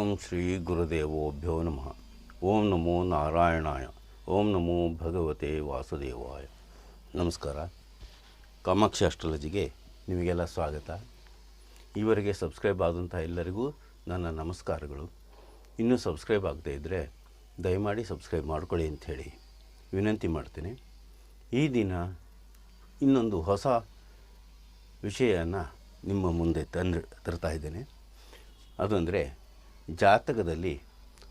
ಓಂ ಶ್ರೀ ಗುರುದೇವೋಭ್ಯೋ ನಮಃ ಓಂ ನಮೋ ನಾರಾಯಣಾಯ ಓಂ ನಮೋ ಭಗವತೆ ವಾಸುದೇವಾಯ ನಮಸ್ಕಾರ ಕಾಮಾಕ್ಷಿ ಅಸ್ಟ್ರಾಲಜಿಗೆ ನಿಮಗೆಲ್ಲ ಸ್ವಾಗತ. ಈವರೆಗೆ ಸಬ್ಸ್ಕ್ರೈಬ್ ಆದಂಥ ಎಲ್ಲರಿಗೂ ನನ್ನ ನಮಸ್ಕಾರಗಳು. ಇನ್ನೂ ಸಬ್ಸ್ಕ್ರೈಬ್ ಆಗದೇ ಇದ್ದರೆ ದಯಮಾಡಿ ಸಬ್ಸ್ಕ್ರೈಬ್ ಮಾಡ್ಕೊಳ್ಳಿ ಅಂಥೇಳಿ ವಿನಂತಿ ಮಾಡ್ತೀನಿ. ಈ ದಿನ ಇನ್ನೊಂದು ಹೊಸ ವಿಷಯನ ನಿಮ್ಮ ಮುಂದೆ ತಂದು ತರ್ತಾ ಇದ್ದೇನೆ. ಅದಂದರೆ ಜಾತಕದಲ್ಲಿ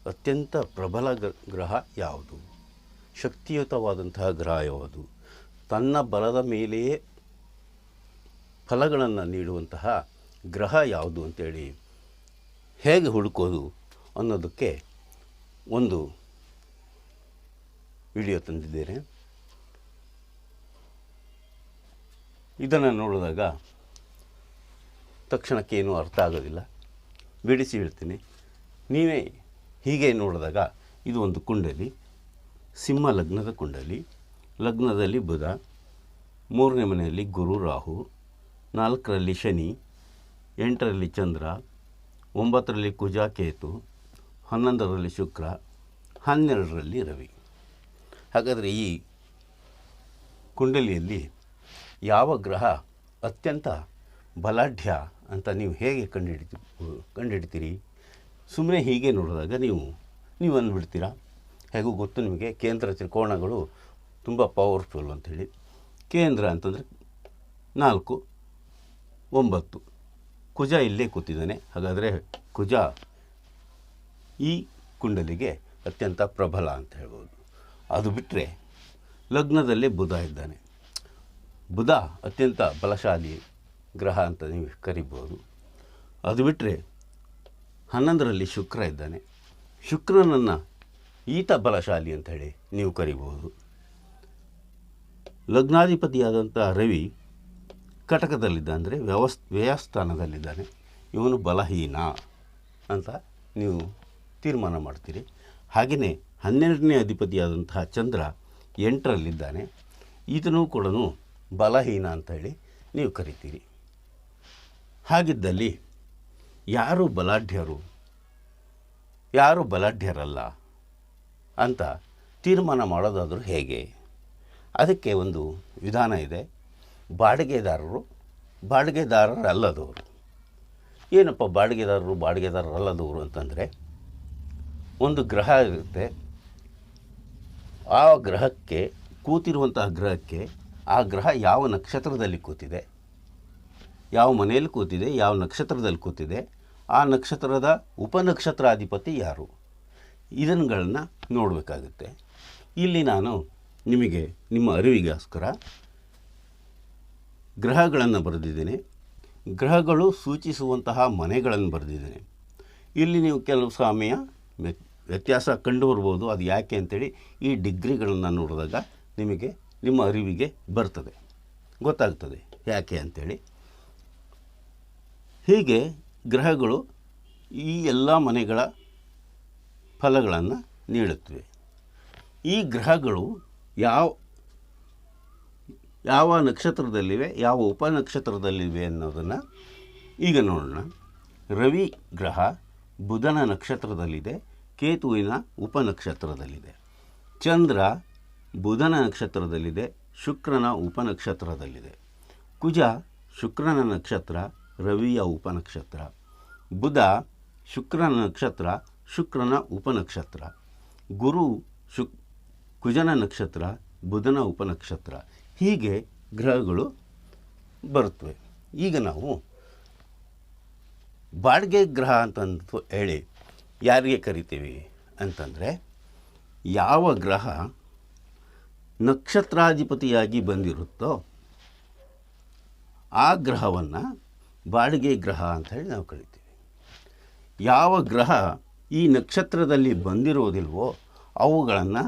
ಅತ್ಯಂತ ಪ್ರಬಲ ಗ್ರ- ಗ್ರಹ ಯಾವುದು? ಶಕ್ತಿಯುತವಾದಂತಹ ಗ್ರಹ ಯಾವುದು? ತನ್ನ ಬಲದ ಮೇಲೆಯೇ ಫಲಗಳನ್ನು ನೀಡುವಂತಹ ಗ್ರಹ ಯಾವುದು ಅಂತೇಳಿ ಹೇಗೆ ಹುಡುಕೋದು ಅನ್ನೋದಕ್ಕೆ ಒಂದು ವಿಡಿಯೋ ತಂದಿದ್ದೇನೆ. ಇದನ್ನು ನೋಡಿದಾಗ ತಕ್ಷಣಕ್ಕೇನು ಅರ್ಥ ಆಗೋದಿಲ್ಲ. ಬಿಡಿಸಿ ಹೇಳ್ತೀನಿ. ನೀವೇ ಹೀಗೆ ನೋಡಿದಾಗ ಇದು ಒಂದು ಕುಂಡಲಿ, ಸಿಂಹ ಲಗ್ನದ ಕುಂಡಲಿ, ಲಗ್ನದಲ್ಲಿ ಬುಧ, ಮೂರನೇ ಮನೆಯಲ್ಲಿ ಗುರು ರಾಹು, ನಾಲ್ಕರಲ್ಲಿ ಶನಿ, ಎಂಟರಲ್ಲಿ ಚಂದ್ರ, ಒಂಬತ್ತರಲ್ಲಿ ಕುಜ ಕೇತು, ಹನ್ನೊಂದರಲ್ಲಿ ಶುಕ್ರ, ಹನ್ನೆರಡರಲ್ಲಿ ರವಿ. ಹಾಗಾದರೆ ಈ ಕುಂಡಲಿಯಲ್ಲಿ ಯಾವ ಗ್ರಹ ಅತ್ಯಂತ ಬಲಾಢ್ಯ ಅಂತ ನೀವು ಹೇಗೆ ಕಂಡುಹಿಡಿತಿ ಕಂಡುಹಿಡ್ತೀರಿ ಸುಮ್ಮನೆ ಹೀಗೆ ನೋಡಿದಾಗ ನೀವು ನೀವು ಅಂದ್ಬಿಡ್ತೀರಾ? ಹೇಗೂ ಗೊತ್ತು ನಿಮಗೆ? ಕೇಂದ್ರ ತ್ರಿಕೋಣಗಳು ತುಂಬ ಪವರ್ಫುಲ್ ಅಂಥೇಳಿ. ಕೇಂದ್ರ ಅಂತಂದರೆ ನಾಲ್ಕು, ಒಂಬತ್ತು. ಕುಜ ಇಲ್ಲೇ ಕೂತಿದ್ದಾನೆ. ಹಾಗಾದರೆ ಕುಜ ಈ ಕುಂಡಲಿಗೆ ಅತ್ಯಂತ ಪ್ರಬಲ ಅಂತ ಹೇಳ್ಬೋದು. ಅದು ಬಿಟ್ಟರೆ ಲಗ್ನದಲ್ಲಿ ಬುಧ ಇದ್ದಾನೆ. ಬುಧ ಅತ್ಯಂತ ಬಲಶಾಲಿ ಗ್ರಹ ಅಂತ ನೀವು ಕರಿಬೋದು. ಅದು ಬಿಟ್ಟರೆ ಹನ್ನೊಂದರಲ್ಲಿ ಶುಕ್ರ ಇದ್ದಾನೆ. ಶುಕ್ರನನ್ನು ಈತ ಬಲಶಾಲಿ ಅಂತ ಹೇಳಿ ನೀವು ಕರಿಬಹುದು. ಲಗ್ನಾಧಿಪತಿಯಾದಂಥ ರವಿ ಕಟಕದಲ್ಲಿದ್ದ ಅಂದರೆ ವ್ಯವಸ್, ವ್ಯಯಸ್ಥಾನದಲ್ಲಿದ್ದಾನೆ. ಇವನು ಬಲಹೀನ ಅಂತ ನೀವು ತೀರ್ಮಾನ ಮಾಡ್ತೀರಿ. ಹಾಗೆಯೇ ಹನ್ನೆರಡನೇ ಅಧಿಪತಿಯಾದಂತಹ ಚಂದ್ರ ಎಂಟರಲ್ಲಿದ್ದಾನೆ. ಈತನೂ ಕೂಡ ಬಲಹೀನ ಅಂತ ಹೇಳಿ ನೀವು ಕರಿತೀರಿ. ಹಾಗಿದ್ದಲ್ಲಿ ಯಾರು ಬಲಾಢ್ಯರು? ಯಾರು ಬಲಾಢ್ಯರಲ್ಲ? ಅಂತ ತೀರ್ಮಾನ ಮಾಡೋದಾದರೂ ಹೇಗೆ? ಅದಕ್ಕೆ ಒಂದು ವಿಧಾನ ಇದೆ. ಬಾಡಿಗೆದಾರರು ಬಾಡಿಗೆದಾರರಲ್ಲದವರು. ಏನಪ್ಪ ಬಾಡಿಗೆದಾರರು ಬಾಡಿಗೆದಾರರಲ್ಲದವರು ಅಂತಂದರೆ, ಒಂದು ಗ್ರಹ ಇರುತ್ತೆ. ಆ ಗ್ರಹಕ್ಕೆ, ಕೂತಿರುವಂತಹ ಗ್ರಹಕ್ಕೆ ಆ ಗ್ರಹ ಯಾವ ನಕ್ಷತ್ರದಲ್ಲಿ ಕೂತಿದೆ? ಯಾವ ಮನೆಯಲ್ಲಿ ಕೂತಿದೆ, ಯಾವ ನಕ್ಷತ್ರದಲ್ಲಿ ಕೂತಿದೆ? ಆ ನಕ್ಷತ್ರದ ಉಪನಕ್ಷತ್ರಾಧಿಪತಿ ಯಾರು? ಇದನ್ನುಗಳನ್ನ ನೋಡಬೇಕಾಗುತ್ತೆ. ಇಲ್ಲಿ ನಾನು ನಿಮಗೆ ನಿಮ್ಮ ಅರಿವಿಗೋಸ್ಕರ ಗ್ರಹಗಳನ್ನು ಬರೆದಿದ್ದೇನೆ. ಗ್ರಹಗಳು ಸೂಚಿಸುವಂತಹ ಮನೆಗಳನ್ನು ಬರೆದಿದ್ದೇನೆ. ಇಲ್ಲಿ ನೀವು ಕೆಲವು ಸಮಯ ವ್ಯ- ವ್ಯತ್ಯಾಸ ಕಂಡು ಬರ್ಬೋದು ಅದು ಯಾಕೆ ಅಂತೇಳಿ ಈ ಡಿಗ್ರಿಗಳನ್ನು ನೋಡಿದಾಗ ನಿಮಗೆ ನಿಮ್ಮ ಅರಿವಿಗೆ ಬರ್ತದೆ. ಗೊತ್ತಾಗ್ತದೆ ಯಾಕೆ ಅಂಥೇಳಿ ಹೀಗೆ ಗ್ರಹಗಳು ಈ ಎಲ್ಲ ಮನೆಗಳ ಫಲಗಳನ್ನು ನೀಡುತ್ತವೆ. ಈ ಗ್ರಹಗಳು ಯಾವ ಯಾವ ನಕ್ಷತ್ರದಲ್ಲಿವೆ, ಯಾವ ಉಪನಕ್ಷತ್ರದಲ್ಲಿವೆ ಅನ್ನೋದನ್ನು ಈಗ ನೋಡೋಣ. ರವಿ ಗ್ರಹ ಬುಧನ ನಕ್ಷತ್ರದಲ್ಲಿದೆ, ಕೇತುವಿನ ಉಪನಕ್ಷತ್ರದಲ್ಲಿದೆ. ಚಂದ್ರ ಬುಧನ ನಕ್ಷತ್ರದಲ್ಲಿದೆ, ಶುಕ್ರನ ಉಪನಕ್ಷತ್ರದಲ್ಲಿದೆ. ಕುಜ ಶುಕ್ರನ ನಕ್ಷತ್ರ ರವಿಯ ಉಪನಕ್ಷತ್ರ. ಬುಧ ಶುಕ್ರನ ನಕ್ಷತ್ರ, ಶುಕ್ರನ ಉಪನಕ್ಷತ್ರ. ಗುರು ಶುಕ್, ಕುಜನ ನಕ್ಷತ್ರ, ಬುಧನ ಉಪನಕ್ಷತ್ರ. ಹೀಗೆ ಗ್ರಹಗಳು ಬರುತ್ತವೆ ಈಗ ನಾವು ಬಾಡಿಗೆ ಗ್ರಹ ಅಂತಂದು ಹೇಳಿ ಯಾರಿಗೆ ಕರಿತೀವಿ ಅಂತಂದರೆ ಯಾವ ಗ್ರಹ ನಕ್ಷತ್ರಾಧಿಪತಿಯಾಗಿ ಬಂದಿರುತ್ತೋ ಆ ಗ್ರಹವನ್ನು ಬಾಡಿಗೆ ಗ್ರಹ ಅಂತ ಹೇಳಿ ನಾವು ಕರಿತೀವಿ. ಯಾವ ಗ್ರಹ ಈ ನಕ್ಷತ್ರದಲ್ಲಿ ಬಂದಿರೋದಿಲ್ವೋ ಅವುಗಳನ್ನು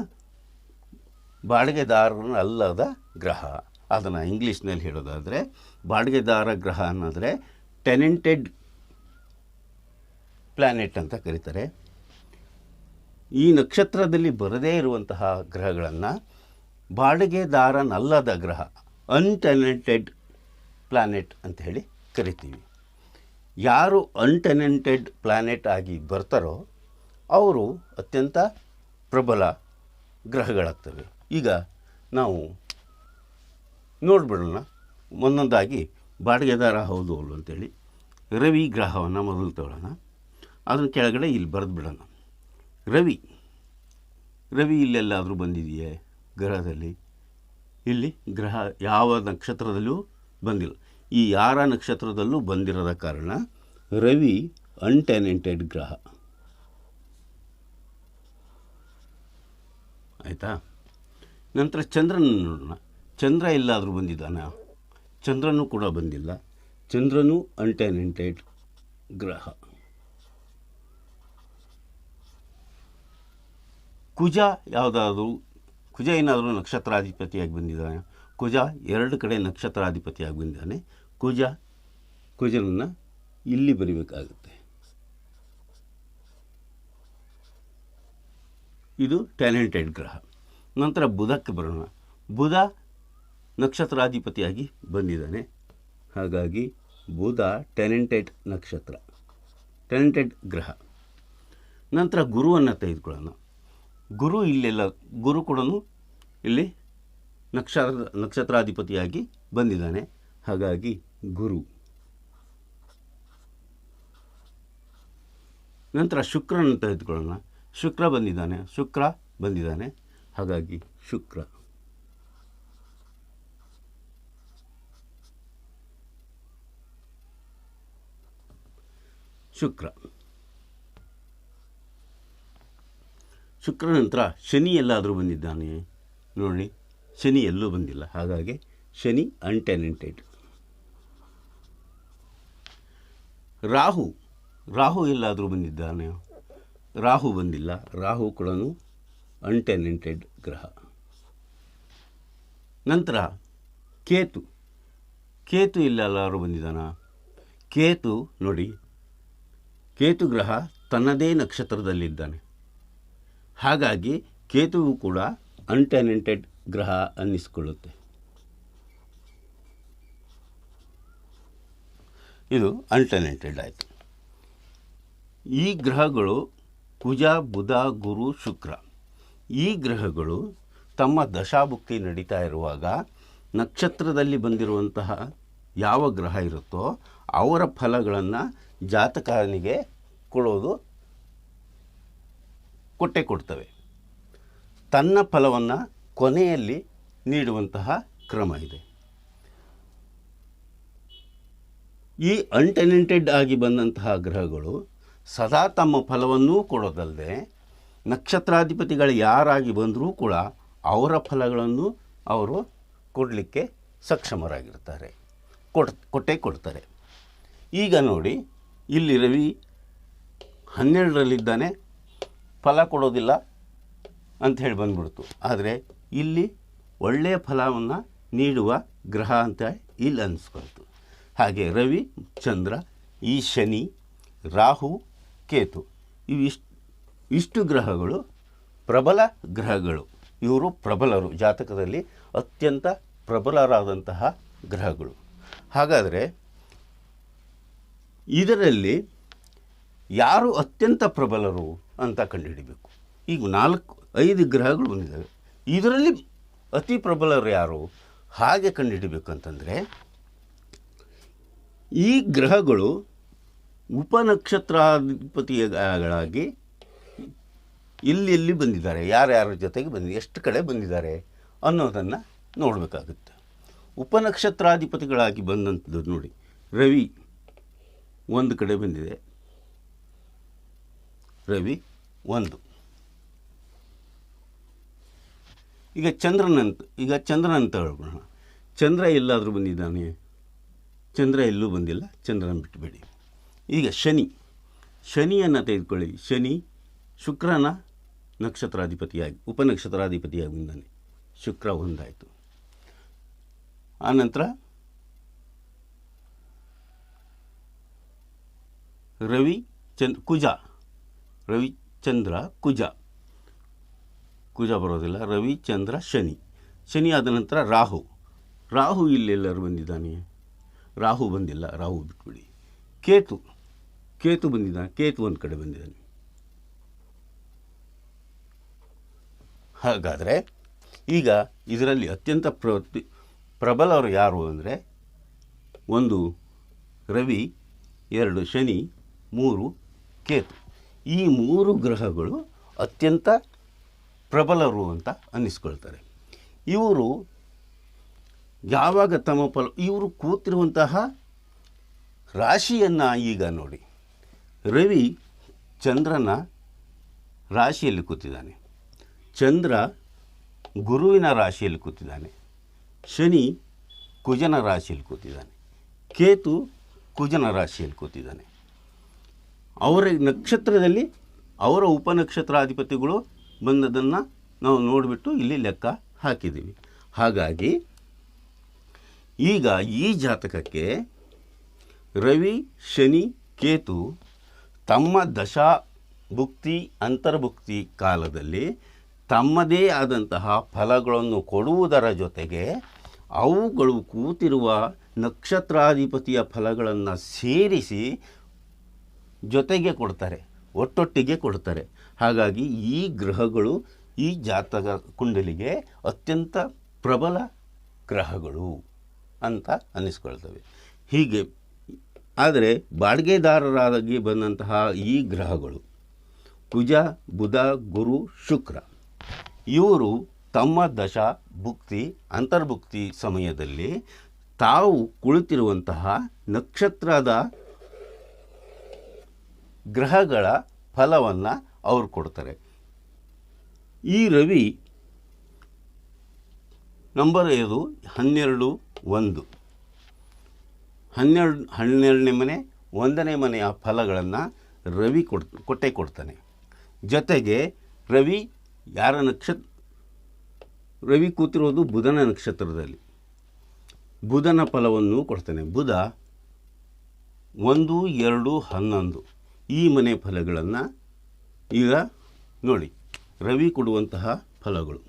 ಬಾಡಿಗೆದಾರನ ಅಲ್ಲದ ಗ್ರಹ. ಅದನ್ನು ಇಂಗ್ಲೀಷ್ನಲ್ಲಿ ಹೇಳೋದಾದರೆ ಬಾಡಿಗೆದಾರ ಗ್ರಹ ಅನ್ನೋದ್ರೆ ಟೆನೆಂಟೆಡ್ ಪ್ಲ್ಯಾನೆಟ್ ಅಂತ ಕರೀತಾರೆ. ಈ ನಕ್ಷತ್ರದಲ್ಲಿ ಬರದೇ ಇರುವಂತಹ ಗ್ರಹಗಳನ್ನು ಬಾಡಿಗೆದಾರನಲ್ಲದ ಗ್ರಹ, ಅನ್ಟೆನೆಂಟೆಡ್ ಪ್ಲ್ಯಾನೆಟ್ ಅಂತ ಹೇಳಿ ಕರಿತೀವಿ. ಯಾರು ಅನ್ಟೆನೆಂಟೆಡ್ ಪ್ಲ್ಯಾನೆಟ್ ಆಗಿ ಬರ್ತಾರೋ ಅವರು ಅತ್ಯಂತ ಪ್ರಬಲ ಗ್ರಹಗಳಾಗ್ತವೆ. ಈಗ ನಾವು ನೋಡ್ಬಿಡೋಣ. ಒಂದೊಂದಾಗಿ ಬಾಡಿಗೆದಾರ ಹೌದು ಅಲ್ವ ಅಂತೇಳಿ ರವಿ ಗ್ರಹವನ್ನು ಮೊದಲು ತಗೊಳ್ಳೋಣ ಅದನ್ನ ಕೆಳಗಡೆ ಇಲ್ಲಿ ಬರೆದು ಬಿಡೋಣ. ರವಿ ರವಿ ಇಲ್ಲೆಲ್ಲಾದರೂ ಬಂದಿದೆಯೇ ಗ್ರಹದಲ್ಲಿ? ಇಲ್ಲಿ ಗ್ರಹ ಯಾವ ನಕ್ಷತ್ರದಲ್ಲೂ ಬಂದಿಲ್ಲ. ಈ ಯಾರ ನಕ್ಷತ್ರದಲ್ಲೂ ಬಂದಿರದ ಕಾರಣ ರವಿ ಅನ್ಟೆನೆಂಟೆಡ್ ಗ್ರಹ. ಆಯಿತಾ? ನಂತರ ಚಂದ್ರನ ನೋಡೋಣ. ಚಂದ್ರ ಎಲ್ಲಾದರೂ ಬಂದಿದ್ದಾನ? ಚಂದ್ರನೂ ಕೂಡ ಬಂದಿಲ್ಲ. ಚಂದ್ರನೂ ಅನ್ಟೆನೆಂಟೆಡ್ ಗ್ರಹ. ಕುಜ ಯಾವುದಾದ್ರೂ, ಕುಜ ಏನಾದರೂ ನಕ್ಷತ್ರಾಧಿಪತಿಯಾಗಿ ಬಂದಿದ್ದಾನೆ? ಕುಜ ಎರಡು ಕಡೆ ನಕ್ಷತ್ರಾಧಿಪತಿಯಾಗಿ ಬಂದಿದ್ದಾನೆ. ಕುಜ, ಕುಜನನ್ನು ಇಲ್ಲಿ ಬರಿಬೇಕಾಗುತ್ತೆ. ಇದು ಟ್ಯಾಲೆಂಟೆಡ್ ಗ್ರಹ. ನಂತರ ಬುಧಕ್ಕೆ ಬರೋಣ. ಬುಧ ನಕ್ಷತ್ರಾಧಿಪತಿಯಾಗಿ ಬಂದಿದ್ದಾನೆ. ಹಾಗಾಗಿ ಬುಧ ಟ್ಯಾಲೆಂಟೆಡ್ ನಕ್ಷತ್ರ, ಟ್ಯಾಲೆಂಟೆಡ್ ಗ್ರಹ. ನಂತರ ಗುರುವನ್ನು ತೆಗೆದುಕೊಳ್ಳೋಣ. ಗುರು ಇಲ್ಲೆಲ್ಲ, ಗುರು ಕೂಡ ಇಲ್ಲಿ ನಕ್ಷತ್ರ, ನಕ್ಷತ್ರಾಧಿಪತಿಯಾಗಿ ಬಂದಿದ್ದಾನೆ. ಹಾಗಾಗಿ ಗುರು. ನಂತರ ಶುಕ್ರನ ತೆಗೆದುಕೊಳ್ಳೋಣ. ಶುಕ್ರ ಬಂದಿದ್ದಾನೆ ಶುಕ್ರ ಬಂದಿದ್ದಾನೆ. ಹಾಗಾಗಿ ಶುಕ್ರ. ಶುಕ್ರ. ಶುಕ್ರ ನಂತರ ಶನಿ ಎಲ್ಲಾದರೂ ಬಂದಿದ್ದಾನೆ. ನೋಡಿ, ಶನಿ ಎಲ್ಲೂ ಬಂದಿಲ್ಲ. ಹಾಗಾಗಿ ಶನಿ ಅನ್ಟೆನೆಂಟೆಡ್ ರಾಹು ರಾಹು ಎಲ್ಲಾದರೂ ಬಂದಿದ್ದಾನೆ? ರಾಹು ಬಂದಿಲ್ಲ. ರಾಹು ಕೂಡ ಅನ್ಟೆನೆಂಟೆಡ್ ಗ್ರಹ. ನಂತರ ಕೇತು. ಕೇತು ಇಲ್ಲಲ್ಲಾದರೂ ಬಂದಿದ್ದಾನ? ಕೇತು ನೋಡಿ, ಕೇತು ಗ್ರಹ ತನ್ನದೇ ನಕ್ಷತ್ರದಲ್ಲಿದ್ದಾನೆ. ಹಾಗಾಗಿ ಕೇತುವು ಕೂಡ ಅನ್ಟೆನೆಂಟೆಡ್ ಗ್ರಹ ಅನ್ನಿಸ್ಕೊಳ್ಳುತ್ತೆ. ಇದು ಅನ್ಟೆನೆಂಟೆಡ್ ಆಯಿತು. ಈ ಗ್ರಹಗಳು ಕುಜ, ಬುಧ, ಗುರು, ಶುಕ್ರ. ಈ ಗ್ರಹಗಳು ತಮ್ಮ ದಶಾಭುಕ್ತಿ ನಡೀತಾ ಇರುವಾಗ ನಕ್ಷತ್ರದಲ್ಲಿ ಬಂದಿರುವಂತಹ ಯಾವ ಗ್ರಹ ಇರುತ್ತೋ ಅವರ ಫಲಗಳನ್ನು ಜಾತಕನಿಗೆ ಕೊಡೋದು ಕೊಟ್ಟೆ ಕೊಡ್ತವೆ. ತನ್ನ ಫಲವನ್ನು ಕೊನೆಯಲ್ಲಿ ನೀಡುವಂತಹ ಕ್ರಮ ಇದೆ. ಈ ಅನ್ಟೆನೆಂಟೆಡ್ ಆಗಿ ಬಂದಂತಹ ಗ್ರಹಗಳು ಸದಾ ತಮ್ಮ ಫಲವನ್ನೂ ಕೊಡೋದಲ್ಲದೆ ನಕ್ಷತ್ರಾಧಿಪತಿಗಳು ಯಾರಾಗಿ ಬಂದರೂ ಕೂಡ ಅವರ ಫಲಗಳನ್ನು ಅವರು ಕೊಡಲಿಕ್ಕೆ ಸಕ್ಷಮರಾಗಿರ್ತಾರೆ. ಕೊಡ್, ಕೊಟ್ಟೇ ಕೊಡ್ತಾರೆ. ಈಗ ನೋಡಿ, ಇಲ್ಲಿ ರವಿ ಹನ್ನೆರಡರಲ್ಲಿದ್ದಾನೆ, ಫಲ ಕೊಡೋದಿಲ್ಲ ಅಂತ ಹೇಳಿ ಬಂದ್ಬಿಡ್ತು. ಆದರೆ ಇಲ್ಲಿ ಒಳ್ಳೆಯ ಫಲವನ್ನು ನೀಡುವ ಗ್ರಹ ಅಂತ ಇಲ್ಲಿ ಅನಿಸ್ಕೊಳ್ತು ಹಾಗೆ ರವಿ, ಚಂದ್ರ, ಈ ಶನಿ, ರಾಹು, ಕೇತು. ಇವಿಷ್ಟು ಇಷ್ಟು ಗ್ರಹಗಳು ಪ್ರಬಲ ಗ್ರಹಗಳು. ಇವರು ಪ್ರಬಲರು. ಜಾತಕದಲ್ಲಿ ಅತ್ಯಂತ ಪ್ರಬಲರಾದಂತಹ ಗ್ರಹಗಳು. ಹಾಗಾದರೆ ಇದರಲ್ಲಿ ಯಾರು ಅತ್ಯಂತ ಪ್ರಬಲರು ಅಂತ ಕಂಡುಹಿಡಿಬೇಕು. ಈಗ ನಾಲ್ಕು, ಐದು ಗ್ರಹಗಳು ಬಂದಿದ್ದಾವೆ. ಇದರಲ್ಲಿ ಅತಿ ಪ್ರಬಲರು ಯಾರು? ಹಾಗೆ ಕಂಡುಹಿಡಿಬೇಕು ಅಂತಂದರೆ ಈ ಗ್ರಹಗಳು ಉಪನಕ್ಷತ್ರಾಧಿಪತಿಗಳಾಗಿ ಇಲ್ಲಿ ಬಂದಿದ್ದಾರೆ. ಯಾರ್ಯಾರ ಜೊತೆಗೆ ಬಂದಿದೆ ಎಷ್ಟು ಕಡೆ ಬಂದಿದ್ದಾರೆ ಅನ್ನೋದನ್ನು ನೋಡಬೇಕಾಗುತ್ತೆ. ಉಪನಕ್ಷತ್ರಾಧಿಪತಿಗಳಾಗಿ ಬಂದಂಥದ್ದು ನೋಡಿ, ರವಿ ಒಂದು ಕಡೆ ಬಂದಿದೆ. ರವಿ ಒಂದು. ಈಗ ಚಂದ್ರನಂತ ಈಗ ಚಂದ್ರನಂತ ಹೇಳ್ಬೋಣ ಚಂದ್ರ ಎಲ್ಲಾದರೂ ಬಂದಿದ್ದಾನೆ. ಚಂದ್ರ ಎಲ್ಲೂ ಬಂದಿಲ್ಲ, ಚಂದ್ರನ ಬಿಟ್ಬೇಡಿ. ಈಗ ಶನಿ. ಶನಿಯನ್ನು ತೆಗೆದುಕೊಳ್ಳಿ. ಶನಿ ಶುಕ್ರನ ನಕ್ಷತ್ರಾಧಿಪತಿಯಾಗಿ ಉಪನಕ್ಷತ್ರಾಧಿಪತಿಯಾಗಿ ಬಂದಾನೆ ಶುಕ್ರ ಒಂದಾಯಿತು. ಆನಂತರ ರವಿ ಚಂದ್, ಕುಜ. ರವಿ ಚಂದ್ರ, ಕುಜ. ಕುಜ ಬರೋದಿಲ್ಲ. ರವಿ, ಚಂದ್ರ, ಶನಿ. ಶನಿ ಆದ ನಂತರ ರಾಹು. ರಾಹು ಇಲ್ಲೆಲ್ಲರೂ ಬಂದಿದ್ದಾನೆ ರಾಹು ಬಂದಿಲ್ಲ, ರಾಹು ಬಿಟ್ಬಿಡಿ. ಕೇತು ಕೇತು ಬಂದಿದ್ದಾನೆ, ಕೇತು ಒಂದು ಕಡೆ ಬಂದಿದ್ದಾನೆ. ಹಾಗಾದರೆ ಈಗ ಇದರಲ್ಲಿ ಅತ್ಯಂತ ಪ್ರವೃತ್ತಿ ಪ್ರಬಲವರು ಯಾರು ಅಂದರೆ ಒಂದು ರವಿ, ಎರಡು ಶನಿ, ಮೂರು ಕೇತು. ಈ ಮೂರು ಗ್ರಹಗಳು ಅತ್ಯಂತ ಪ್ರಬಲರು ಅಂತ ಅನ್ನಿಸ್ಕೊಳ್ತಾರೆ. ಇವರು ಯಾವಾಗ ತಮ್ಮ ಫಲ, ಇವರು ಕೂತಿರುವಂತಹ ರಾಶಿಯನ್ನು ಈಗ ನೋಡಿ. ರವಿ ಚಂದ್ರನ ರಾಶಿಯಲ್ಲಿ ಕೂತಿದ್ದಾನೆ. ಚಂದ್ರ ಗುರುವಿನ ರಾಶಿಯಲ್ಲಿ ಕೂತಿದ್ದಾನೆ. ಶನಿ ಕುಜನ ರಾಶಿಯಲ್ಲಿ ಕೂತಿದ್ದಾನೆ. ಕೇತು ಕುಜನ ರಾಶಿಯಲ್ಲಿ ಕೂತಿದ್ದಾನೆ. ಅವರ ನಕ್ಷತ್ರದಲ್ಲಿ ಅವರ ಉಪನಕ್ಷತ್ರಾಧಿಪತಿಗಳು ಬಂದದನ್ನು ನಾವು ನೋಡಿಬಿಟ್ಟು ಇಲ್ಲಿ ಲೆಕ್ಕ ಹಾಕಿದ್ದೀವಿ. ಹಾಗಾಗಿ ಈಗ ಈ ಜಾತಕಕ್ಕೆ ರವಿ, ಶನಿ, ಕೇತು ತಮ್ಮ ದಶಾ ಭುಕ್ತಿ, ಅಂತರ್ಭುಕ್ತಿ ಕಾಲದಲ್ಲಿ ತಮ್ಮದೇ ಆದಂತಹ ಫಲಗಳನ್ನು ಕೊಡುವುದರ ಜೊತೆಗೆ ಅವುಗಳು ಕೂತಿರುವ ನಕ್ಷತ್ರಾಧಿಪತಿಯ ಫಲಗಳನ್ನು ಸೇರಿಸಿ ಜೊತೆಗೆ ಕೊಡ್ತಾರೆ, ಒಟ್ಟೊಟ್ಟಿಗೆ ಕೊಡ್ತಾರೆ. ಹಾಗಾಗಿ ಈ ಗ್ರಹಗಳು, ಈ ಜಾತಕ ಕುಂಡಲಿಗೆ ಅತ್ಯಂತ ಪ್ರಬಲ ಗ್ರಹಗಳು. ಅಂತ ಅನ್ನಿಸ್ಕೊಳ್ತವೆ. ಹೀಗೆ, ಆದರೆ ಬಾಡಿಗೆದಾರರಾಗಿ ಬಂದಂತಹ ಈ ಗ್ರಹಗಳು, ಕುಜ, ಬುಧ, ಗುರು, ಶುಕ್ರ, ಇವರು ತಮ್ಮ ದಶ, ಭುಕ್ತಿ, ಅಂತರ್ಭುಕ್ತಿ ಸಮಯದಲ್ಲಿ ತಾವು ಕುಳಿತಿರುವಂತಹ ನಕ್ಷತ್ರದ ಗ್ರಹಗಳ ಫಲವನ್ನು ಅವರು ಕೊಡ್ತಾರೆ. ಈ ರವಿ ನಂಬರ್ ಐದು, ಹನ್ನೆರಡು ಒಂದು. ಹನ್ನೆರಡು, ಹನ್ನೆರಡನೇ ಮನೆ, ಒಂದನೇ ಮನೆಯ ಫಲಗಳನ್ನು ರವಿ ಕೊಡ್, ಕೊಟ್ಟೆ ಕೊಡ್ತಾನೆ. ಜೊತೆಗೆ ರವಿ ಯಾರ ನಕ್ಷತ್ರ ರವಿ ಕೂತಿರೋದು ಬುಧನ ನಕ್ಷತ್ರದಲ್ಲಿ. ಬುಧನ ಫಲವನ್ನು ಕೊಡ್ತಾನೆ. ಬುಧ ಒಂದು, ಎರಡು, ಹನ್ನೊಂದು. ಈ ಮನೆ ಫಲಗಳನ್ನು ಈಗ ನೋಡಿ. ರವಿ ಕೊಡುವಂತಹ ಫಲಗಳು.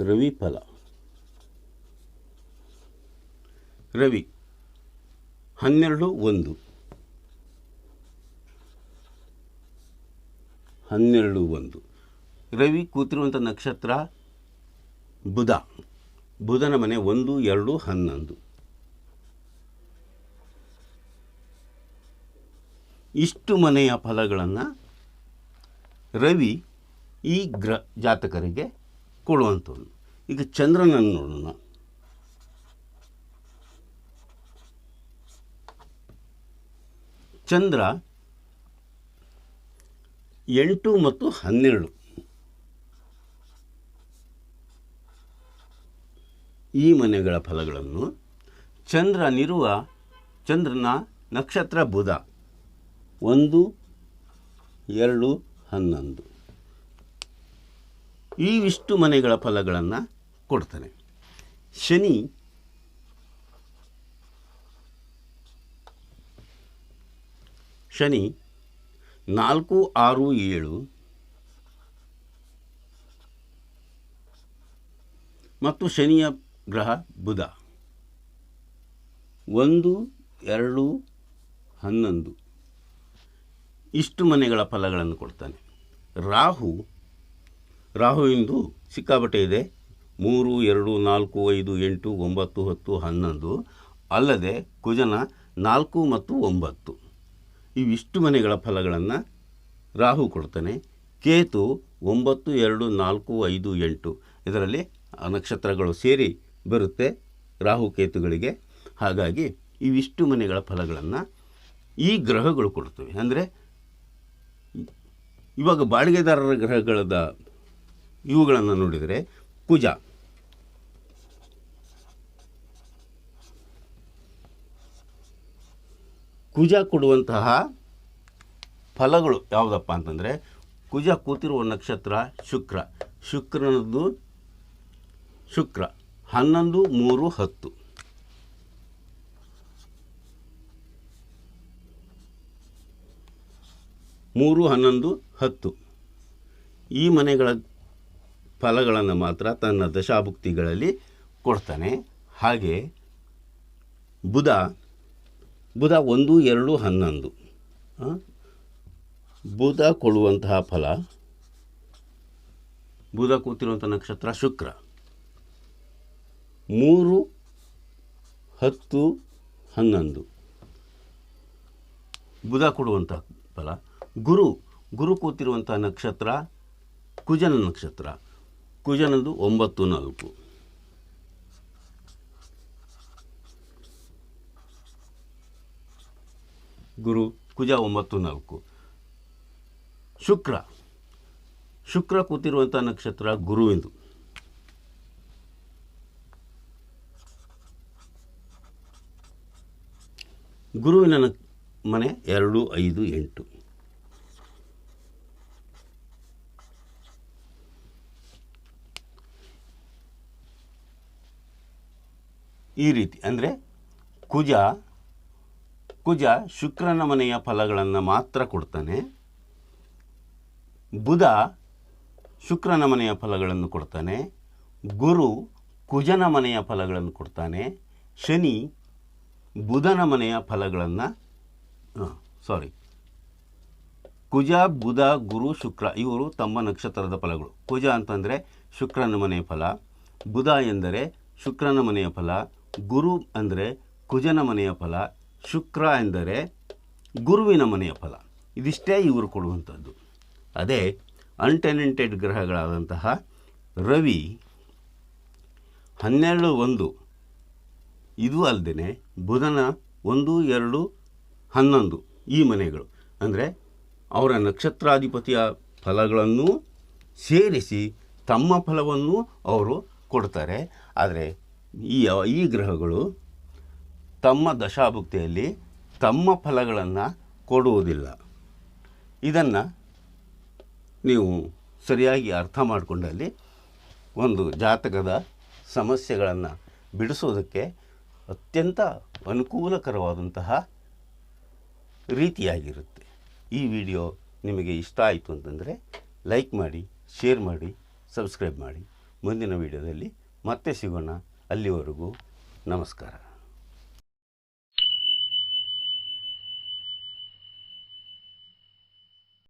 ರವಿ ಫಲ. ರವಿ, ಹನ್ನೆರಡು ಒಂದು. ಹನ್ನೆರಡು ಒಂದು. ರವಿ ಕೂತಿರುವಂಥ ನಕ್ಷತ್ರ ಬುಧ. ಬುಧನ ಮನೆ ಒಂದು, ಎರಡು, ಹನ್ನೊಂದು. ಇಷ್ಟು ಮನೆಯ ಫಲಗಳನ್ನು ರವಿ ಈ ಗ್ರ ಜಾತಕರಿಗೆ ಕೊಡುವಂಥದ್ದು. ಈಗ ಚಂದ್ರನನ್ನು ನೋಡೋಣ. ಚಂದ್ರ ಎಂಟು ಮತ್ತು ಹನ್ನೆರಡು. ಈ ಮನೆಗಳ ಫಲಗಳನ್ನು ಚಂದ್ರನಿರುವ ಚಂದ್ರನ ನಕ್ಷತ್ರ ಬುಧ. ಒಂದು, ಎರಡು, ಹನ್ನೊಂದು. ಈ ಇಷ್ಟು ಮನೆಗಳ ಫಲಗಳನ್ನು ಕೊಡ್ತಾನೆ. ಶನಿ ಶನಿ ನಾಲ್ಕು, ಆರು, ಏಳು ಮತ್ತು ಶನಿಯ ಗ್ರಹ ಬುಧ. ಒಂದು, ಎರಡು, ಹನ್ನೊಂದು. ಇಷ್ಟು ಮನೆಗಳ ಫಲಗಳನ್ನು ಕೊಡ್ತಾನೆ. ರಾಹು ರಾಹುವಿಂದು ಸಿಕ್ಕಾಪಟ್ಟೆ ಇದೆ. ಮೂರು, ಎರಡು, ನಾಲ್ಕು, ಐದು, ಎಂಟು, ಒಂಬತ್ತು, ಹತ್ತು, ಹನ್ನೊಂದು. ಅಲ್ಲದೆ ಕುಜನ ನಾಲ್ಕು ಮತ್ತು ಒಂಬತ್ತು. ಇವಿಷ್ಟು ಮನೆಗಳ ಫಲಗಳನ್ನು ರಾಹು ಕೊಡ್ತಾನೆ. ಕೇತು ಒಂಬತ್ತು, ಎರಡು, ನಾಲ್ಕು, ಐದು, ಎಂಟು. ಇದರಲ್ಲಿ ನಕ್ಷತ್ರಗಳು ಸೇರಿ ಬರುತ್ತೆ ರಾಹು ಕೇತುಗಳಿಗೆ. ಹಾಗಾಗಿ ಇವಿಷ್ಟು ಮನೆಗಳ ಫಲಗಳನ್ನು ಈ ಗ್ರಹಗಳು ಕೊಡ್ತವೆ. ಅಂದರೆ ಇವಾಗ ಬಾಡಿಗೆದಾರರ ಗ್ರಹಗಳದ ಇವುಗಳನ್ನು ನೋಡಿದರೆ ಕುಜ. ಕುಜ ಕೊಡುವಂತಹ ಫಲಗಳು ಯಾವುದಪ್ಪ ಅಂತಂದರೆ ಕುಜ ಕೂತಿರುವ ನಕ್ಷತ್ರ ಶುಕ್ರ. ಶುಕ್ರನದ್ದು ಶುಕ್ರ. ಹನ್ನೊಂದು, ಮೂರು, ಹತ್ತು. ಮೂರು, ಹನ್ನೊಂದು, ಹತ್ತು. ಈ ಮನೆಗಳ ಫಲಗಳನ್ನು ಮಾತ್ರ ತನ್ನ ದಶಾಭುಕ್ತಿಗಳಲ್ಲಿ ಕೊಡ್ತಾನೆ. ಹಾಗೆ ಬುಧ ಬುಧ ಒಂದು, ಎರಡು, ಹನ್ನೊಂದು? ಬುಧ ಕೊಡುವಂತಹ ಫಲ, ಬುಧ ಕೂತಿರುವಂಥ ನಕ್ಷತ್ರ ಶುಕ್ರ. ಮೂರು, ಹತ್ತು, ಹನ್ನೊಂದು. ಬುಧ ಕೊಡುವಂಥ ಫಲ, ಗುರು ಗುರು ಕೂತಿರುವಂಥ ನಕ್ಷತ್ರ ಕುಜನ ನಕ್ಷತ್ರ. ಕುಜನದು ಒಂಬತ್ತು ನಾಲ್ಕು. ಗುರು, ಕುಜ ಒಂಬತ್ತು ನಾಲ್ಕು. ಶುಕ್ರ. ಶುಕ್ರ ಕೂತಿರುವಂಥ ನಕ್ಷತ್ರ ಗುರುವಿಂದು ಗುರುವಿನ ಮನೆ ಎರಡು ಐದು ಎಂಟು. ಈ ರೀತಿ, ಅಂದರೆ ಕುಜ ಕುಜ ಶುಕ್ರನ ಮನೆಯ ಫಲಗಳನ್ನು ಮಾತ್ರ ಕೊಡ್ತಾನೆ. ಬುಧ ಶುಕ್ರನ ಮನೆಯ ಫಲಗಳನ್ನು ಕೊಡ್ತಾನೆ. ಗುರು ಕುಜನ ಮನೆಯ ಫಲಗಳನ್ನು ಕೊಡ್ತಾನೆ. ಶನಿ ಬುಧನ ಮನೆಯ ಫಲಗಳನ್ನು ಸಾರಿ ಕುಜ, ಬುಧ, ಗುರು, ಶುಕ್ರ, ಇವರು ತಮ್ಮ ನಕ್ಷತ್ರದ ಫಲಗಳು. ಕುಜ ಅಂತಂದರೆ ಶುಕ್ರನ ಮನೆಯ ಫಲ. ಬುಧ ಎಂದರೆ ಶುಕ್ರನ ಮನೆಯ ಫಲ. ಗುರು ಅಂದರೆ ಕುಜನ ಮನೆಯ ಫಲ, ಶುಕ್ರ ಎಂದರೆ ಗುರುವಿನ ಮನೆಯ ಫಲ. ಇದಿಷ್ಟೇ ಇವರು ಕೊಡುವಂಥದ್ದು. ಅದೇ ಅನ್ಟೆನೆಂಟೆಡ್ ಗ್ರಹಗಳಾದಂತಹ ರವಿ ಹನ್ನೆರಡು ಒಂದು, ಇದು ಅಲ್ಲದೆ ಬುಧನ ಒಂದು, ಎರಡು, ಹನ್ನೊಂದು ಈ ಮನೆಗಳು. ಅಂದರೆ ಅವರ ನಕ್ಷತ್ರಾಧಿಪತಿಯ ಫಲಗಳನ್ನು ಸೇರಿಸಿ ತಮ್ಮ ಫಲವನ್ನು ಅವರು ಕೊಡ್ತಾರೆ. ಆದರೆ ಈ ಈ ಗ್ರಹಗಳು ತಮ್ಮ ದಶಾಭುಕ್ತಿಯಲ್ಲಿ ತಮ್ಮ ಫಲಗಳನ್ನು ಕೊಡುವುದಿಲ್ಲ. ಇದನ್ನು ನೀವು ಸರಿಯಾಗಿ ಅರ್ಥ ಮಾಡಿಕೊಂಡಲ್ಲಿ ಒಂದು ಜಾತಕದ ಸಮಸ್ಯೆಗಳನ್ನು ಬಿಡಿಸೋದಕ್ಕೆ ಅತ್ಯಂತ ಅನುಕೂಲಕರವಾದಂತಹ ರೀತಿಯಾಗಿರುತ್ತೆ. ಈ ವಿಡಿಯೋ ನಿಮಗೆ ಇಷ್ಟ ಆಯಿತು ಅಂತಂದರೆ ಲೈಕ್ ಮಾಡಿ, ಶೇರ್ ಮಾಡಿ, ಸಬ್ಸ್ಕ್ರೈಬ್ ಮಾಡಿ. ಮುಂದಿನ ವಿಡಿಯೋದಲ್ಲಿ ಮತ್ತೆ ಸಿಗೋಣ. ಅಲ್ಲಿವರೆಗೂ ನಮಸ್ಕಾರ.